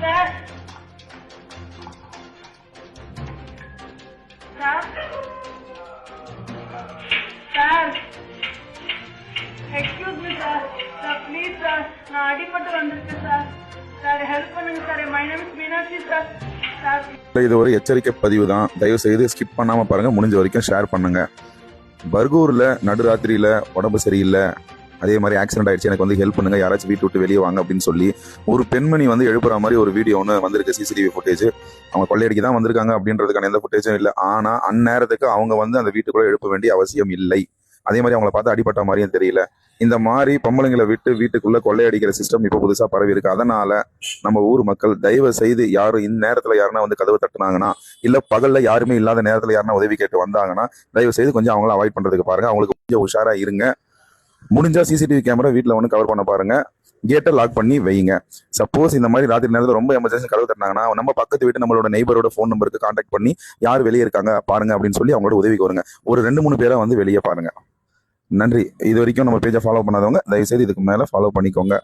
Sir sir sir excuse me sir sir please sir நான் அடிபட்டு வந்திருக்கேன் சார் சார் ஹெல்ப் பண்ணுங்க sir my name is Meenakshi sir sir இது ஒரு எச்சரிக்கை பதிவு தான் தயவு செய்து ஸ்கிப் பண்ணாம பாருங்க. முடிஞ்ச வரைக்கும் ஷேர் பண்ணுங்க. பர்கூர்ல நடுராத்திரியில உடம்பு சரியில்லை. அதே மாதிரி ஆக்சிடென்ட் ஆயிடுச்சு எனக்கு வந்து ஹெல்ப் பண்ணுங்க யாராச்சும் வீட்டு விட்டு வெளியே வாங்க அப்படின்னு சொல்லி ஒரு பெண்மணி வந்து எழுப்புற மாதிரி ஒரு வீடியோ ஒன்று வந்திருக்கு சிசிடிவி ஃபுட்டேஜ் அவங்க கொள்ளையடிக்க தான் வந்திருக்காங்க அப்படின்றதுக்கான எந்த ஃபுட்டேஜும் இல்லை. ஆனால் அந்நேரத்துக்கு அவங்க வந்து அந்த வீட்டுக்குள்ளே எழுப்ப வேண்டிய அவசியம் இல்லை. அதே மாதிரி அவங்கள பார்த்து அடிபட்ட மாதிரியும் தெரியல. இந்த மாதிரி பொம்பளைங்களை விட்டு வீட்டுக்குள்ள கொள்ளையடிக்கிற சிஸ்டம் இப்போ புதுசாக பரவி இருக்கு. அதனால நம்ம ஊர் மக்கள் தயவு செய்து யாரும் இந்த யாருன்னா வந்து கதவு தட்டுனாங்கன்னா இல்லை பகல்ல யாருமே இல்லாத நேரத்தில் யாருன்னா உதவி கேட்டு வந்தாங்கன்னா தயவு செய்து கொஞ்சம் அவங்கள அவாய்ட் பண்றதுக்கு பாருங்க. அவங்களுக்கு கொஞ்சம் உஷாரா இருங்க. முடிஞ்சா சிசிடிவி கேமரா வீட்டில் வந்து கவர் பண்ண பாருங்க. கேட்டை லாக் பண்ணி வைங்க. சப்போஸ் இந்த மாதிரி ராத்திரி நேரத்தில் ரொம்ப எமர்ஜென்சி கதவு தட்டினாங்கன்னா நம்ம பக்கத்து வீட்டு நம்மளோட நெய்பரோட ஃபோன் நம்பருக்கு காண்டாக்ட் பண்ணி யார் வெளியே இருக்காங்க பாருங்க அப்படின்னு சொல்லி அவங்களோட உதவிக்கு வருங்க ஒரு ரெண்டு மூணு பேரை வந்து வெளியே பாருங்க. நன்றி. இது வரைக்கும் நம்ம பேஜை ஃபாலோ பண்ணாதவங்க தயவு செய்து இதுக்கு மேல ஃபாலோ பண்ணிக்கோங்க.